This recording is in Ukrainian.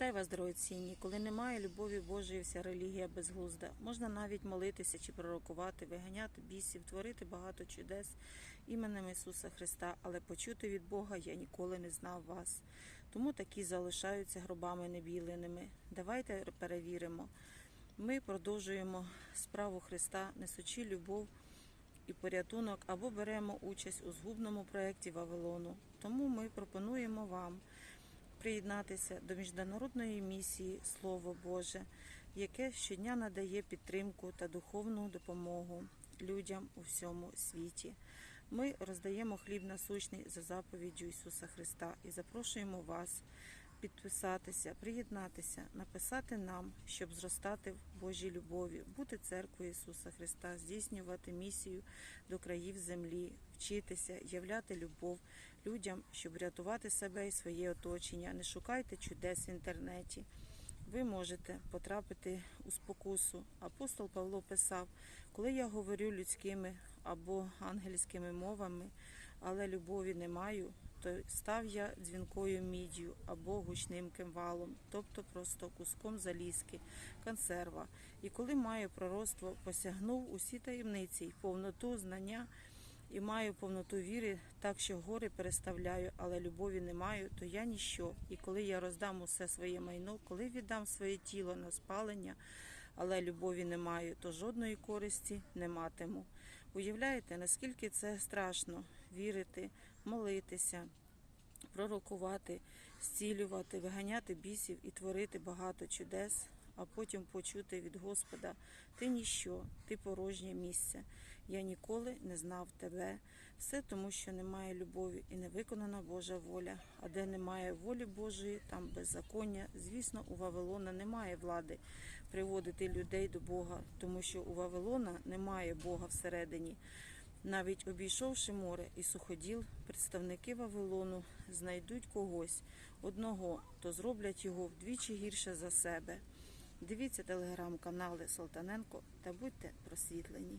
Вітаю вас, дорогоцінні. Коли немає любові Божої, вся релігія безглузда. Можна навіть молитися чи пророкувати, виганяти бісів, творити багато чудес іменем Ісуса Христа, але почути від Бога я ніколи не знав вас. Тому такі залишаються гробами небіленими. Давайте перевіримо. Ми продовжуємо справу Христа, несучи любов і порятунок, або беремо участь у згубному проєкті Вавилону. Тому ми пропонуємо вам приєднатися до міжнародної місії Слово Боже, яке щодня надає підтримку та духовну допомогу людям у всьому світі. Ми роздаємо хліб насущний за заповіддю Ісуса Христа і запрошуємо вас підписатися, приєднатися, написати нам, щоб зростати в Божій любові, бути церквою Ісуса Христа, здійснювати місію до країв землі, вчитися, являти любов людям, щоб рятувати себе і своє оточення. Не шукайте чудес в інтернеті. Ви можете потрапити у спокусу. Апостол Павло писав, коли я говорю людськими або ангельськими мовами, але любові не маю, то став я дзвінкою міддю або гучним кимвалом, тобто просто куском залізки, консерва. І коли маю пророцтво, посягнув усі таємниці й повноту знання і маю повноту віри, так що гори переставляю, але любові не маю, то я ніщо. І коли я роздам усе своє майно, коли віддам своє тіло на спалення, але любові не маю, то жодної користі не матиму. Уявляєте, наскільки це страшно вірити, молитися, пророкувати, зцілювати, виганяти бісів і творити багато чудес, а потім почути від Господа: ти ніщо, ти порожнє місце. Я ніколи не знав тебе. Все тому, що немає любові і не виконана Божа воля. А де немає волі Божої, там беззаконня. Звісно, у Вавилона немає влади приводити людей до Бога, тому що у Вавилона немає Бога всередині. Навіть обійшовши море і суходіл, представники Вавилону знайдуть когось одного, то зроблять його вдвічі гірше за себе. Дивіться телеграм-канали Солтаненко та будьте просвітлені.